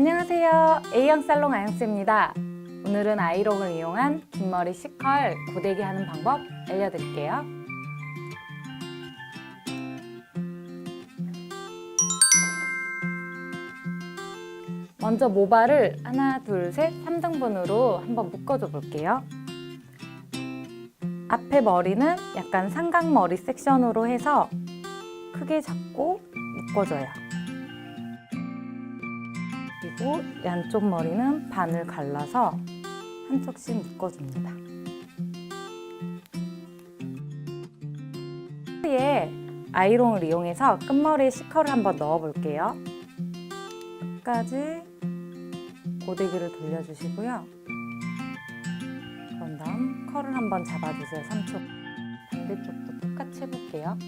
안녕하세요. A형 살롱 아영스입니다. 오늘은 아이롱을 이용한 긴 머리 C컬 고데기 하는 방법 알려드릴게요. 먼저 모발을 하나, 둘, 셋, 3등분으로 한번 묶어줘 볼게요. 앞에 머리는 약간 삼각머리 섹션으로 해서 크게 잡고 묶어줘요. 그리고 양쪽 머리는 반을 갈라서 한쪽씩 묶어줍니다. 끝에 아이롱을 이용해서 끝머리에 시커를 한번 넣어볼게요. 끝까지 고데기를 돌려주시고요. 그런 다음 컬을 한번 잡아주세요. 3초. 반대쪽도 똑같이 해볼게요.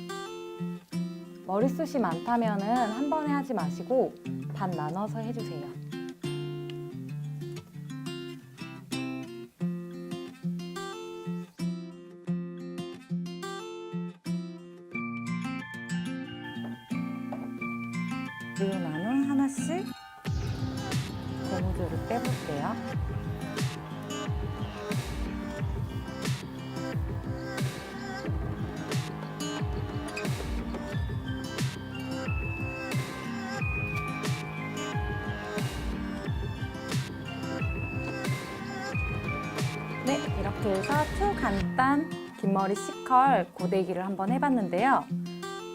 머리숱이 많다면 한 번에 하지 마시고 반 나눠서 해주세요. 그리고 나는 하나씩 고무줄을 빼볼게요. 네, 이렇게 해서 초간단 긴머리 C컬 고데기를 한번 해봤는데요.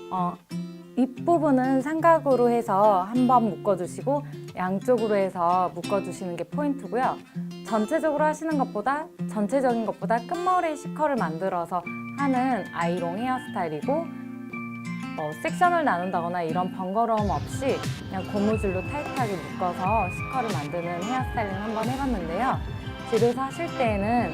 어, 윗부분은 삼각으로 해서 한 번 묶어주시고 양쪽으로 해서 묶어주시는 게 포인트고요. 전체적으로 하시는 것보다 전체적인 것보다 끝머리 C컬을 만들어서 하는 아이롱 헤어스타일이고 어, 섹션을 나눈다거나 이런 번거로움 없이 그냥 고무줄로 타이트하게 묶어서 C컬을 만드는 헤어스타일링 한번 해봤는데요. 집에서 하실 때에는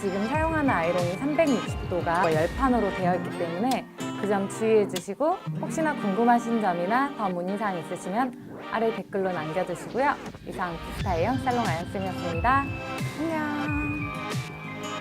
지금 사용하는 아이롱이 360도가 열판으로 되어 있기 때문에 그 점 주의해 주시고 혹시나 궁금하신 점이나 더 문의사항 있으시면 아래 댓글로 남겨주시고요. 이상 비스타예요 살롱 아연쌤이었습니다. 안녕.